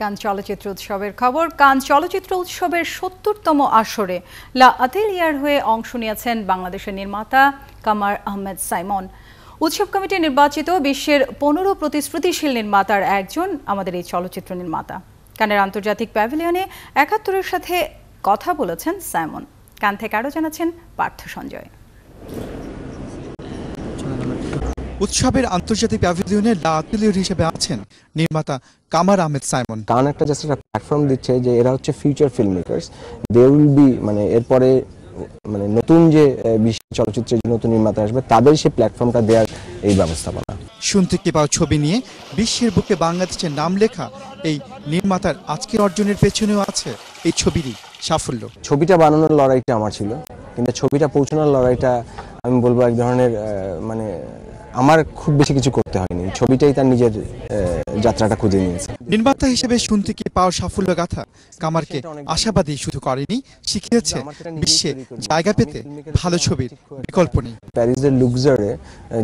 কান চলচ্চিত্র উৎসবের খবর। কান চলচ্চিত্র উৎসবের সত্তরতম আসরে লা আতেলিয়ার হয়ে অংশ নিয়েছেন বাংলাদেশের নির্মাতা কামার আহমেদ সাইমন। উৎসব কমিটি নির্বাচিত বিশ্বের পনেরো প্রতিশ্রুতিশীল নির্মাতার একজন আমাদের এই চলচ্চিত্র নির্মাতা। কানের আন্তর্জাতিক প্যাভিলিয়নে একাত্তরের সাথে কথা বলেছেন সাইমন। কান থেকে আরও জানাচ্ছেন পার্থ সঞ্জয়। উৎসবের আন্তর্জাতিক প্যাভিলিয়নে লা আতিলিয়র হিসেবে আছেন নির্মাতা কামার আহমেদ সাইমন। কারণ একটা জাস্ট একটা প্ল্যাটফর্ম দিচ্ছে যে এরা হচ্ছে future film makers they will be মানে এরপরে মানে নতুন যে বিশ্ব চলচ্চিত্রের যে নতুন নির্মাতা আসবে তাদের সেই প্ল্যাটফর্মটা দেওয়ার এই ব্যবস্থাপনা। শুনতে কি পাও ছবি নিয়ে? বিশ্বের বুকে বাংলাদেশের নাম লেখা এই নির্মাতার আজকের অর্জনের পেছনেও আছে এই ছবিরই সাফল্য। ছবিটা বানানোর লড়াইটা আমার ছিল কিন্তু ছবিটা পৌঁছানোর লড়াইটা আমি বলব এক ধরনের মানে আমার খুব বেশি কিছু করতে হয়নি। ছবিটাই তার নিজের যাত্রাটা খুঁজে নিয়েছে। নির্মাতা হিসেবে শুনতে কি পাওয়ার সাফল্য গাথা? কামারকে আশাবাদী শুধু করেনি শিখিয়েছে বিশ্বে জায়গা পেতে ভালো ছবির বিকল্প নেই। প্যারিসের লুকজারে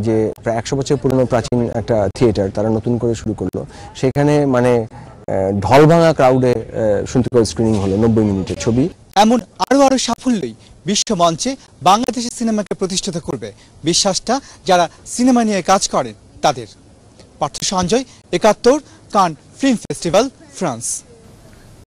যে প্রায় একশো বছর পুরনো প্রাচীন একটা থিয়েটার তারা নতুন করে শুরু করল সেখানে মানে আহ, ঢল ভাঙা ক্রাউডে সুন্দর করে স্ক্রিনিং হলো নব্বই মিনিটের ছবি। এমন আরও আরও সাফল্যই বিশ্ব মঞ্চে বাংলাদেশের সিনেমাকে প্রতিষ্ঠিত করবে। বিশ্বাসটা যারা সিনেমা নিয়ে কাজ করেন তাদের। পার্থ সঞ্জয় একাত্তর কান ফিল্ম ফেস্টিভ্যাল ফ্রান্স